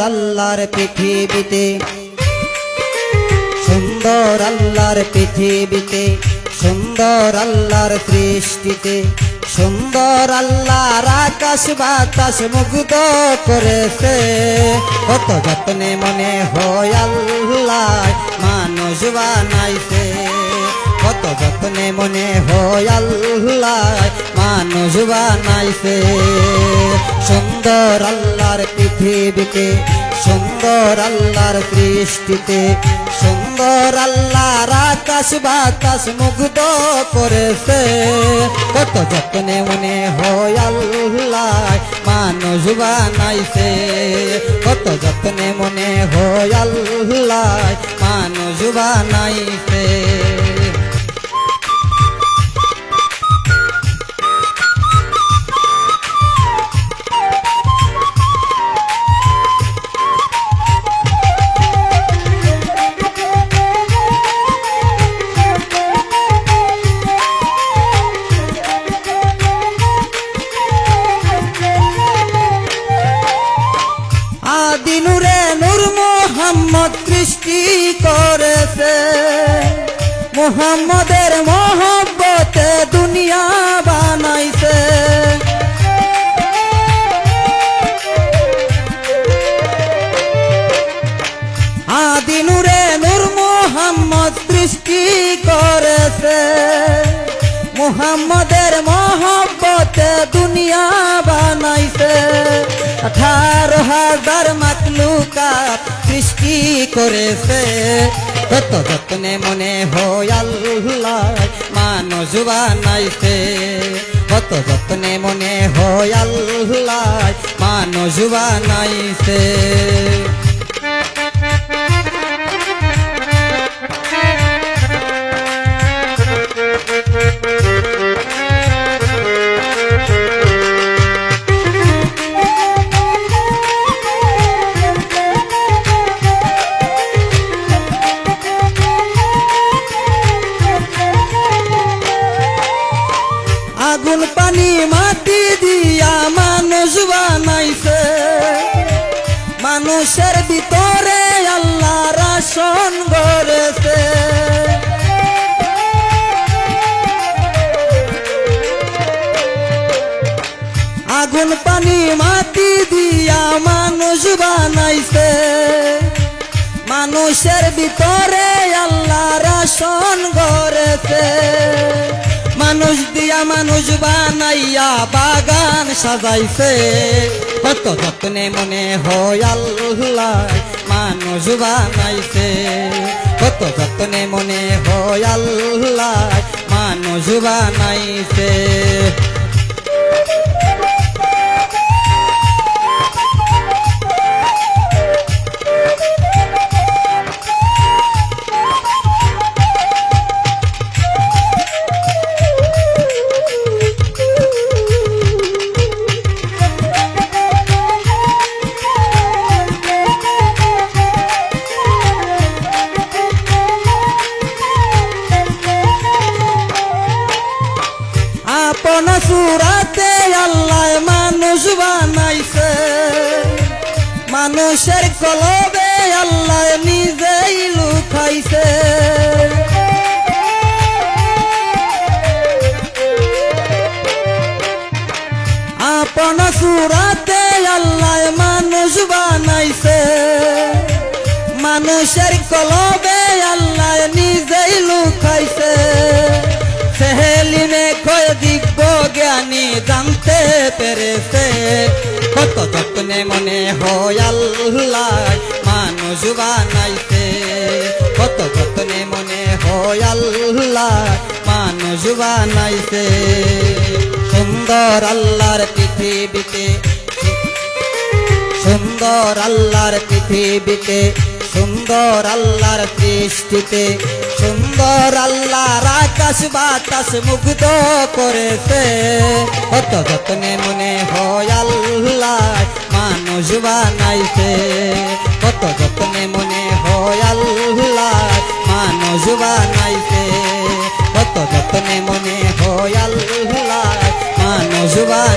আল্লাহর পৃথিবীতে। সুন্দর আল্লাহর পৃথিবীতে। সুন্দর আল্লাহর সৃষ্টিতে। সুন্দর আল্লাহর আকাশ বাতাস মুগ্ধ করেছে। কত যত্নে মনে হয় আল্লাহ মানুষ বানাইছে। কত যত্নে মনে হয় আল্লাহ মানুষ বানাইছে। সুন্দর আল্লাহর পৃথিবীতে, সুন্দর আল্লাহর সৃষ্টিতে, সুন্দর আল্লাহর আকাশ বাতাস মুগ্ধ করেছে। কত যত্নে মনে হয় আল্লাহ মানুষ বানাইছে। কত যত্নে মনে হয় আল্লাহ মানুষ বানাইছে। সৃষ্টি করেছে। মোহাম্মদের মহব্বতে দুনিয়া বানাইছে। আদিনুরে নূর মোহাম্মদ সৃষ্টি করেছে। মুহাম্মদের করেছে কত যত্নে মনে হয় আল্লাহ মানুষ বানাইছে কত যত্নে মনে হয় আল্লাহ মানুষ বানাইছে আগুন পানি মাটি দিয়া মানুষ বানাইছে। মানুষের ভিতরে আল্লাহ রাসন গড়েছে। আগুন পানি মাটি দিয়া মানুষ বানাইছে। মানুষের ভিতরে আল্লাহ রাসন গড়েছে। মানুষ দিয়া মানুষ বানাইয়া বাগান সাজাইছে। কত যত্নে মনে হয় আল্লাহ মানুষ বানাইছে। কত যত্নে মনে হয় আল্লাহ মানুষ বানাইছে। মানুষের কলবে আল্লাহ নিজেই লুকাইছে। আপন সুরাতে আল্লাহ মানুষ বানাইছে। মানুষের কলবে আল্লাহ নিজেই জানতে পেরেছে। কত যত্নে মনে হয় আল্লাহ মানুষ বানাইছে। কত যত্নে মনে হয় আল্লাহ মানুষ বানাইছে। সুন্দর আল্লাহর পৃথিবীতে, সুন্দর আল্লাহর পৃথিবীতে, সুন্দর আল্লাহর সৃষ্টিতে সুন্দর আল্লাহর আকাশ বাতাস মুগ্ধ করেছে। কত যত্নে মনে হয় আল্লাহ মানুষ বানাইছে। কত যত্নে মনে হয় আল্লাহ মানুষ বানাইছে। কত যত্নে মনে হয় আল্লাহ মানুষ বানাইছে।